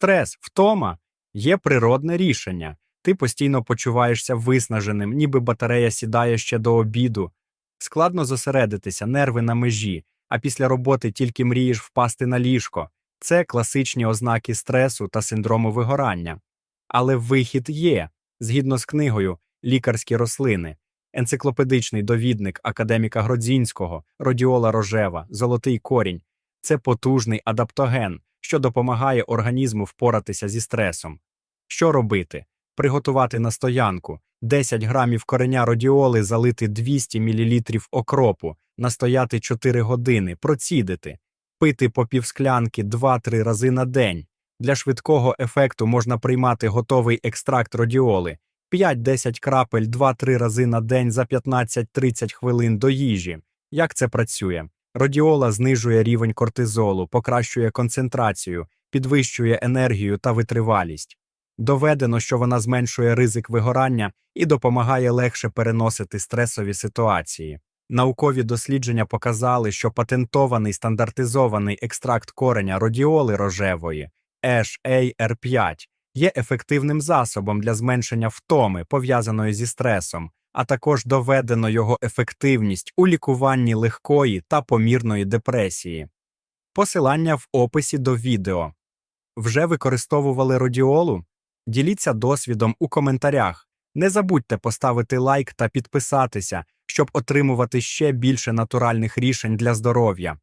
Стрес, втома є природне рішення. Ти постійно почуваєшся виснаженим, ніби батарея сідає ще до обіду. Складно зосередитися, нерви на межі, а після роботи тільки мрієш впасти на ліжко. Це класичні ознаки стресу та синдрому вигорання. Але вихід є, згідно з книгою Лікарські рослини, енциклопедичний довідник академіка Гродзінського, Родіола Рожева, Золотий корінь це потужний адаптоген, що допомагає організму впоратися зі стресом. Що робити? Приготувати настоянку, 10 грамів кореня родіоли залити 200 мл окропу, настояти 4 години, процідити, пити по півсклянки 2-3 рази на день. Для швидкого ефекту можна приймати готовий екстракт родіоли, 5-10 крапель 2-3 рази на день за 15-30 хвилин до їжі. Як це працює? Родіола знижує рівень кортизолу, покращує концентрацію, підвищує енергію та витривалість. Доведено, що вона зменшує ризик вигорання і допомагає легше переносити стресові ситуації. Наукові дослідження показали, що патентований стандартизований екстракт кореня родіоли рожевої HAR5 є ефективним засобом для зменшення втоми, пов'язаної зі стресом, а також доведено його ефективність у лікуванні легкої та помірної депресії. Посилання в описі до відео. Вже використовували родіолу? Діліться досвідом у коментарях. Не забудьте поставити лайк та підписатися, щоб отримувати ще більше натуральних рішень для здоров'я.